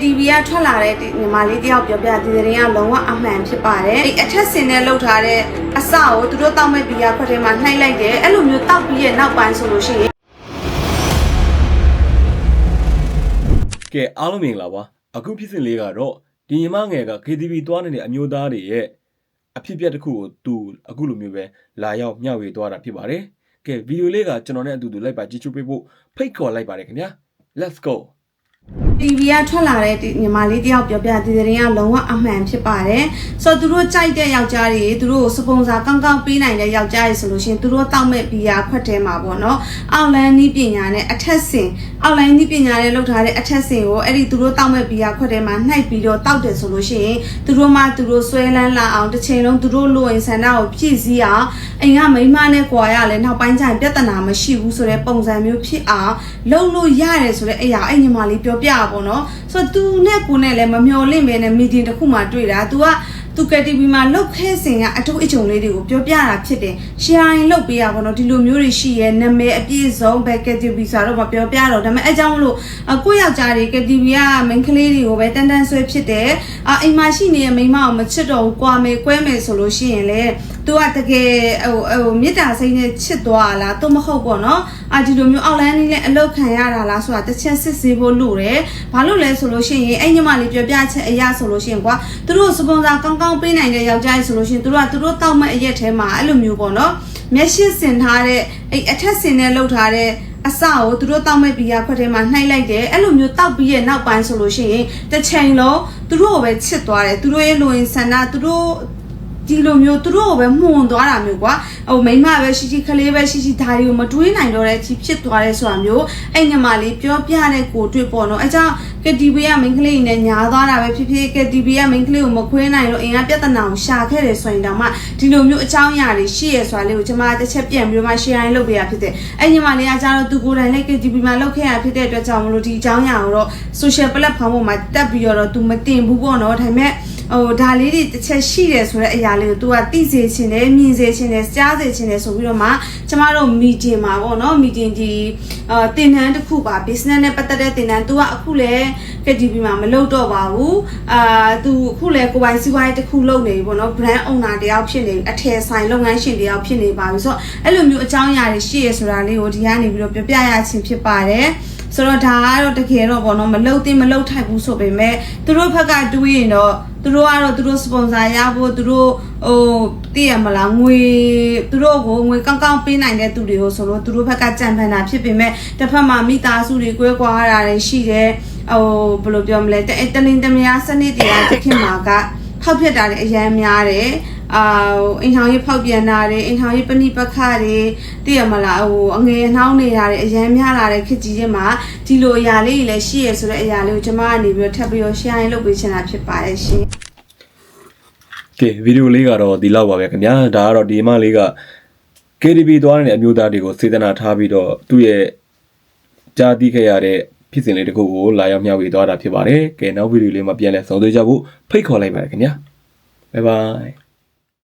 TV ကထွက်လာတဲ့ဒီညီမလေးတယောက်ပြောပြဒီသတင်းကလုံးဝအမှန်ဖြစ်ပါတယ်။အဲ့အထက်စင်နဲ့လှုပ်ထားတဲ့အစကိုသူတို့တောက်မဲ့ဘီယာခွက်ထဲမှာနှိုက်လိုက်တယ်။အဲ့လိုမျိုးတောက်ပြီးရဲ့နောက်ပိုင်းဆိုလို့ရှိရင်ကဲအားလုံးမင်္ဂလာပါအခုဖြစ်စဉ်လေးကတော့ဒီညီမငယ်က KTV သွားနေတဲ့အမျိုးသားတွေရဲ့အဖြစ်အပျက်တစ်ခုကိုသူအခုလိုမျိုးပဲလာရောက်မျှဝေသွားတာဖြစ်ပါတယ်ကဲဗီဒီယိုလေးကကျွန်တော်နဲ့အတူတူလိုက်ပါကြည့်ချူပေးဖို့ဖိတ်ခေါ်လိုက်ပါတယ်ခင်ဗျာ let's go TV ကထွက်လာတဲ့ဒီညီမလေးတယောက်ပြောပြဒီသတင်းကလုံးဝအမှန်ဖြစ်ပါတယ်။ဆိုတော့သူတို့ကြိုက်တဲ့ယောက်ျားတွေသူတို့ကိုစပွန်ဆာကောင်းကောင်းပေးနိုင်တဲ့ယောက်ျားတွေဆိုလို့ရှိရင်သူတို့တောက်မဲ့ဘီယာခွက်ထဲမှာပေါ့နော်။အောက်လန်းနီးပညာနဲ့အထက်ဆင်အောက်လိုင်းနီးပညာနဲ့လုပ်ထားတဲ့အထက်ဆင်ကိုအဲ့ဒီသူတို့တောက်မဲ့ဘီယာခွက်ထဲမှာနှိုက်ပြီးတော့တောက်တယ်ဆိုလို့ရှိရင်သူတို့မှသူတို့ဆွဲလန်းလာအောင်တစ်ချိန်လုံးသူတို့လိုရင်ဆန္ဒကိုပြည့်စည်အောင်အိမ်ကမိန်းမနဲ့ကြွာရလဲနောက်ပိုင်းကျရင်ပြဿနာမရှိဘူးဆိုတဲ့ပုံစံမျိုးဖြစ်အောင်လုပ်လို့ရတယ်ဆိုတဲ့အရာအဲ့ညီမလေးပြောပြတာပေါ့နော်ဆိုတော့ तू နဲ့ကိုနဲ့လည်းမမျော်လင့်ပဲနဲ့ meeting တစ်ခုမှတွေ့တာ तू ကသူကတီဗီမှာလုတ်ခဲစင်ကအထုပ်အချုံလေးတွေကိုပြောပြတာဖြစ်တယ်။ sharing လုတ်ပေးရပါတော့ဒီလိုမျိုးတွေရှိရဲနာမည်အပြည့်စုံပဲကတီဗီဆိုတော့မပြောပြတော့ဒါပေမဲ့အဲကြောင့်မလို့အကိုယောက်ျားတွေကတီဗီကမိန်းကလေးတွေကိုပဲတန်းတန်းဆွဲဖြစ်တယ်။အအိမ်မှာရှိနေတဲ့မိန်းမကိုမချစ်တော့ဘူး၊ကြွာမယ်၊ကွဲမယ်ဆိုလို့ရှိရင်လေသူကတကယ်ဟိုဟိုမေတ္တာစိတ်နဲ့ချစ်သွားလားသူမဟုတ်ပေါ့နော်။ အာဒီလိုမျိုးအောက်လန်းလေးနဲ့အလုတ်ခံရတာလားဆိုတာတစ်ချက်စစ်ဆေးဖို့လိုတယ်။ဘာလို့လဲဆိုလို့ရှိရင်အဲ့ညီမလေးပြောပြချက်အရာဆိုလို့ရှိရင်ကွာသူတို့စပွန်ဆာကောင်းကောင်းပေးနိုင်တဲ့ယောက်ျားကြီးဆိုလို့ရှိရင်သူတို့ကသူတို့တောက်မဲ့အရက်ထဲမှာအဲ့လိုမျိုးပေါ့နော်။မျက်ရှိစင်ထားတဲ့အဲ့အထက်စင်နဲ့လှုပ်ထားတဲ့အစကိုသူတို့တောက်မဲ့ဘီယာခွက်ထဲမှာနှိုက်လိုက်တယ်အဲ့လိုမျိုးတောက်ပြီးရဲ့နောက်ပိုင်းဆိုလို့ရှိရင်တစ်ချိန်လုံးသူတို့ကိုပဲချစ်သွားတယ်သူတို့ရဲ့လိုရင်ဆန္ဒသူတို့ ဒီလိုမျိုးသူတို့ကိုပဲမှုန်သွားတာမျိုးကွာဟိုမိမပဲရှိရှိကလေးပဲရှိရှိဒါတွေကိုမတွေးနိုင်တော့တဲ့အချီဖြစ်သွားတယ်ဆိုတာမျိုးအဲ့ညမလေးပြောပြတဲ့ကိုတွေ့ပေါ့နော်အဲကြောင့်ကတီဗီကမိန်းကလေးနဲ့ညာသွားတာပဲဖြစ်ဖြစ်ကတီဗီကမိန်းကလေးကိုမခွေးနိုင်လို့အင်ကပြဿနာကိုရှာခဲ့တယ်ဆိုရင်တောင်မှဒီလိုမျိုးအကြောင်းအရာတွေရှိရဆိုတာလေးကိုကျွန်မတစ်ချက်ပြန်ပြီးတော့မှ share လုပ်ပေးရဖြစ်တယ်အဲ့ညမလေးကကျတော့သူကိုယ်တိုင်လည်း KTV မှာလုပ်ခဲ့ရဖြစ်တဲ့အတွက်ကြောင့်မလို့ဒီအကြောင်းအရာကိုတော့ social platform ပေါ်မှာတက်ပြီးတော့သူမတင်ဘူးပေါ့နော်ဒါပေမဲ့ ဟိုဒါလေးတွေတစ်ချက်ရှိတယ်ဆိုတဲ့အရာလေးကို तू ကသိစေချင်တယ်မြင်စေချင်တယ်ကြားစေချင်တယ်ဆိုပြီးတော့မှကျမတို့ meeting မှာပေါ့နော် meeting ဒီအာတင်တန်းတစ်ခုပါ business နဲ့ပတ်သက်တဲ့တင်တန်း तू ကအခုလဲ KTV မှာမလုပ်တော့ပါဘူးအာ तू အခုလဲကိုယ်ပိုင်စီးပွားရေးတစ်ခုလုပ်နေပြီပေါ့နော် brand owner တယောက်ဖြစ်နေအထည်ဆိုင်လုပ်ငန်းရှင်တယောက်ဖြစ်နေပါပြီဆိုတော့အဲ့လိုမျိုးအကြောင်းအရာတွေရှိရဆိုတာလေးကိုဒီကနေပြီးတော့ပြပြရချင်းဖြစ်ပါတယ် ဆိုတော့ဒါကတော့တကယ်တော့ဗောနော်မလုတ်သိမလုတ်ထိုက်ဘူးဆိုပေမဲ့သူတို့ဘက်ကတွေးရင်တော့သူတို့ကတော့သူတို့စပွန်ဆာရဖို့သူတို့ဟိုသိရမလားငွေသူတို့ကိုငွေကောင်းကောင်းပေးနိုင်တဲ့သူတွေကိုဆိုလို့သူတို့ဘက်ကကြံဖန်တာဖြစ်ပေမဲ့တစ်ဖက်မှာမိသားစုတွေကွဲကွာရတာတွေရှိတယ်ဟိုဘယ်လိုပြောမလဲတတလင်းတမယာစနစ်တရားတစ်ခေတ်မှာကဖောက်ပြက်တာတွေအများများတယ် အာဟိုအိမ်ထောင်ရေးဖောက်ပြန်တာတွေအိမ်ထောင်ရေးပဏိပခတွေသိရမလားဟိုအငယ်နှောင်းနေတာတွေအရန်များလာတဲ့ခေတ်ကြီးချင်းမှာဒီလိုအရာလေးတွေလည်းရှိရဆိုတဲ့အရာလေးကိုကျွန်မကနေပြီးတော့ထပ်ပြီးတော့ share လုပ်ပေးချင်တာဖြစ်ပါတယ်ရှင်ကဲဗီဒီယိုလေးကတော့ဒီလောက်ပါပဲခင်ဗျာဒါကတော့ဒီအမလေးက KTV သွားနေတဲ့အမျိုးသားတွေကိုစေတနာထားပြီးတော့သူ့ရဲ့ကြားသိခဲ့ရတဲ့ဖြစ်စဉ်လေးတစ်ခုကိုလာရောက်မျှဝေသွားတာဖြစ်ပါတယ်ကဲနောက်ဗီဒီယိုလေးမှာပြန်လည်ဆုံတွေ့ကြဖို့ဖိတ်ခေါ်လိုက်ပါတယ်ခင်ဗျာဘိုင်ဘိုင်